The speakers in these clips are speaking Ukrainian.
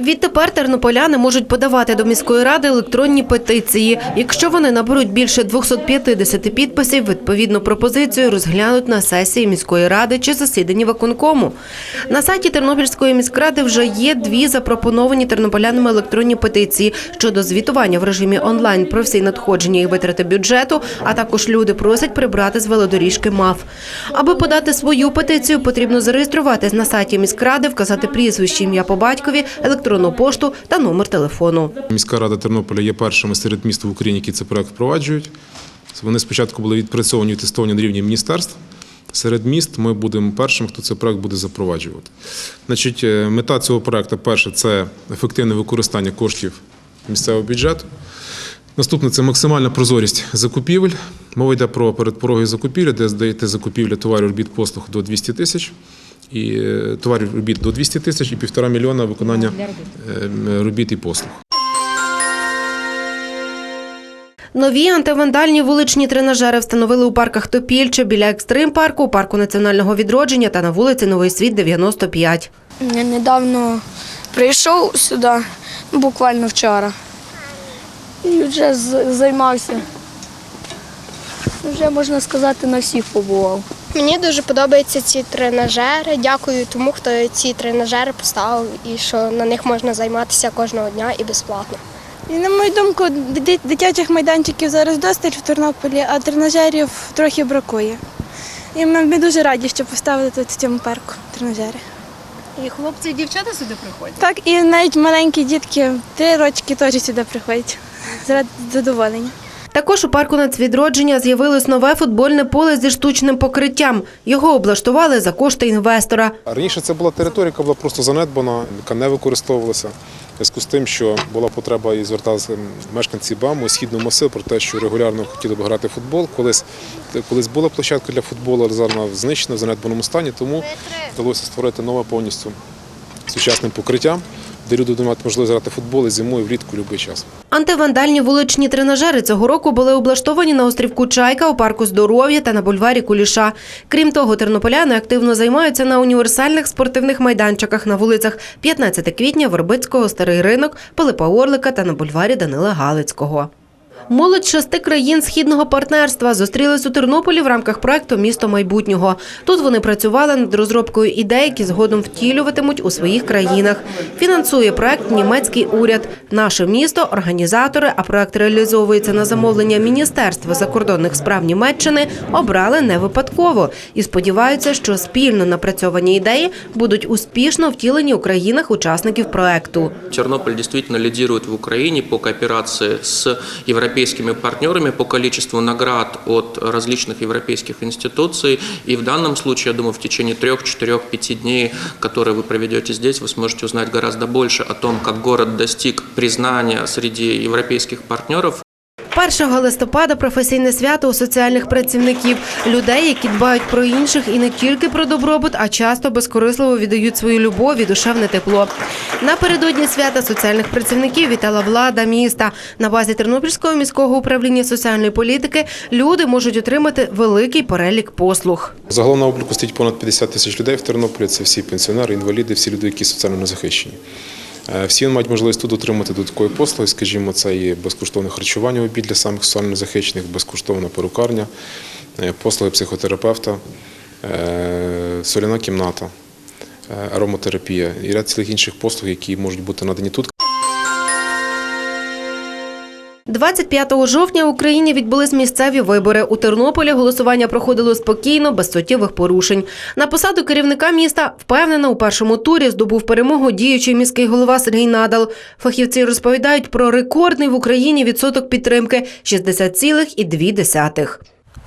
Відтепер тернополяни можуть подавати до міської ради електронні петиції. Якщо вони наберуть більше 250 підписів, відповідну пропозицію розглянуть на сесії міської ради чи засіданні виконкому. На сайті Тернопільської міськради вже є дві запропоновані тернополянами електронні петиції щодо звітування в режимі онлайн про всі надходження і витрати бюджету, а також люди просять прибрати з велодоріжки МАФ. Аби подати свою петицію, потрібно зареєструватись на сайті міськради, вказати прізвище, ім'я по батькові, електронну пошту та номер телефону. Міська рада Тернополя є першими серед міст в Україні, які цей проект впроваджують. Вони спочатку були відпрацьовані і тестовані на рівні міністерств. Серед міст ми будемо першим, хто цей проект буде запроваджувати. Значить, е, мета цього проекту перше це ефективне використання коштів місцевого бюджету. Наступне це максимальна прозорість закупівель. Мова йде про передпорогові закупівлі, де здаєте закупівлі товарів робіт послуг до 200 тисяч. І е, товарів робіт до 200 тисяч і півтора мільйона виконання е, робіт і послуг. Нові антивандальні вуличні тренажери встановили у парках Топільче, біля екстрим-парку, парку національного відродження та на вулиці Новий Світ 95. Я недавно прийшов сюди, ну, буквально вчора. І вже займався. Вже можна сказати, на всіх побував. Мені дуже подобаються ці тренажери. Дякую тому, хто ці тренажери поставив і що на них можна займатися кожного дня і безплатно. І на мою думку, дитячих майданчиків зараз достатньо в Тернополі, а тренажерів трохи бракує. І ми, ми дуже раді, що поставили тут в цьому парку тренажери. І хлопці і дівчата сюди приходять. Так, і навіть маленькі дітки, три рочки теж сюди приходять заради задоволення. Також у парку нацвідродження з'явилось нове футбольне поле зі штучним покриттям. Його облаштували за кошти інвестора. Раніше це була територія, яка була просто занедбана, яка не використовувалася. Зв'язку з тим, що була потреба і зверталися мешканці БАМу, східного масиву про те, що регулярно хотіли б грати в футбол. Колись, колись була площадка для футболу, але зараз знищена в занедбаному стані, тому вдалося створити нове повністю сучасним покриттям, де люди будуть мати можливість грати футбол і зимою, влітку, будь-який час. Антивандальні вуличні тренажери цього року були облаштовані на острівку Чайка у парку здоров'я та на бульварі Куліша. Крім того, тернополяни активно займаються на універсальних спортивних майданчиках на вулицях 15 квітня, Вербицького, Старий ринок, Пилипа Орлика та на бульварі Данила Галицького. Молодь шести країн східного партнерства зустрілись у Тернополі в рамках проекту Місто майбутнього. Тут вони працювали над розробкою ідей, які згодом втілюватимуть у своїх країнах. Фінансує проект німецький уряд. Наше місто організатори, а проект реалізовується на замовлення Міністерства закордонних справ Німеччини. Обрали не випадково і сподіваються, що спільно напрацьовані ідеї будуть успішно втілені у країнах-учасників проекту. Чернобыль действительно лидирует в Украине по кооперации с европейскими партнерами, по количеству наград от различных европейских институций. И в данном случае, я думаю, в течение трех, четырех, пяти дней, которые вы проведете здесь, вы сможете узнать гораздо больше о том, как город достиг признания среди европейских партнеров 1 листопада професійне свято у соціальних працівників, людей, які дбають про інших і не тільки про добробут, а часто безкорисливо віддають свою любов і душевне тепло. Напередодні свята соціальних працівників вітала влада міста. На базі Тернопільського міського управління соціальної політики люди можуть отримати великий перелік послуг. Загалом на обліку стоїть понад 50 тисяч людей в Тернополі. Це всі пенсіонери, інваліди, всі люди, які соціально незахищені. Е, Всі мають можливість тут отримати додаткові послуги, скажімо, це і безкоштовне харчування обід для самих соціально захищених, безкоштовна перукарня, е, послуги психотерапевта, е, соляна кімната, ароматерапія і ряд цілих інших послуг, які можуть бути надані тут. 25 жовтня в Україні відбулись місцеві вибори. У Тернополі голосування проходило спокійно, без суттєвих порушень. На посаду керівника міста впевнено у першому турі здобув перемогу діючий міський голова Сергій Надал. Фахівці розповідають про рекордний в Україні відсоток підтримки 60,2.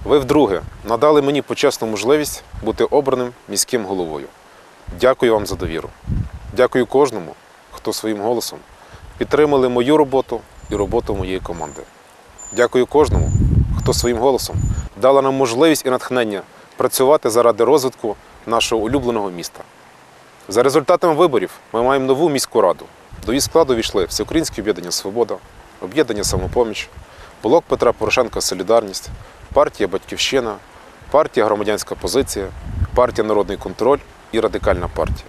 Ви вдруге надали мені почесну можливість бути обраним міським головою. Дякую вам за довіру. Дякую кожному, хто своїм голосом підтримали мою роботу і роботу моєї команди. Дякую кожному, хто своїм голосом дала нам можливість і натхнення працювати заради розвитку нашого улюбленого міста. За результатами виборів ми маємо нову міську раду. До її складу війшли Всеукраїнське об'єднання Свобода, об'єднання Самопоміч, Блок Петра Порошенка Солідарність, партія Батьківщина, партія Громадянська позиція, партія Народний контроль і Радикальна партія.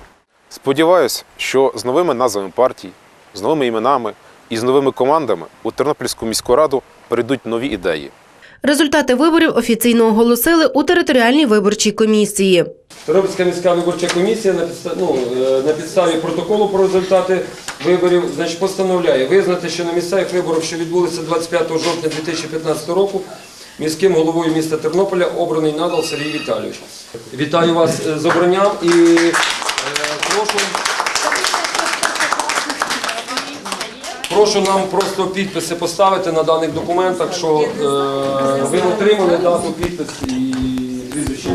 Сподіваюсь, що з новими назвами партій, з новими іменами і з новими командами у Тернопільську міську раду прийдуть нові ідеї. Результати виборів офіційно оголосили у територіальній виборчій комісії. Тернопільська міська виборча комісія на підставі, ну, е, на підставі протоколу про результати виборів значить, постановляє визнати, що на місцевих виборах, що відбулися 25 жовтня 2015 року, міським головою міста Тернополя обраний надал Сергій Віталійович. Вітаю вас е, з обранням і е, прошу. Прошу нам просто підписи поставити на даних документах, що е, ви отримали дату підпис і прізвище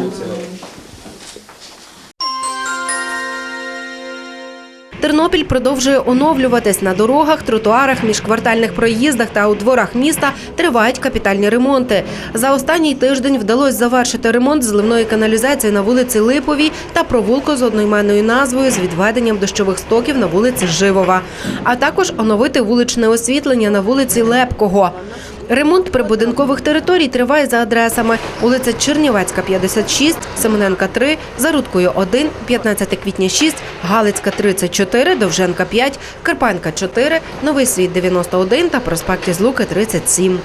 Тернопіль продовжує оновлюватись на дорогах, тротуарах, міжквартальних проїздах та у дворах міста тривають капітальні ремонти. За останній тиждень вдалося завершити ремонт зливної каналізації на вулиці Липовій та провулку з одноіменною назвою з відведенням дощових стоків на вулиці Живова, а також оновити вуличне освітлення на вулиці Лепкого. Ремонт прибудинкових територій триває за адресами вулиця Чернівецька, 56, Семененка 3, Зарудкою 1, 15 квітня 6, Галицька 34, Довженка 5, Карпанка 4, Новий світ 91 та проспект Із Луки 37.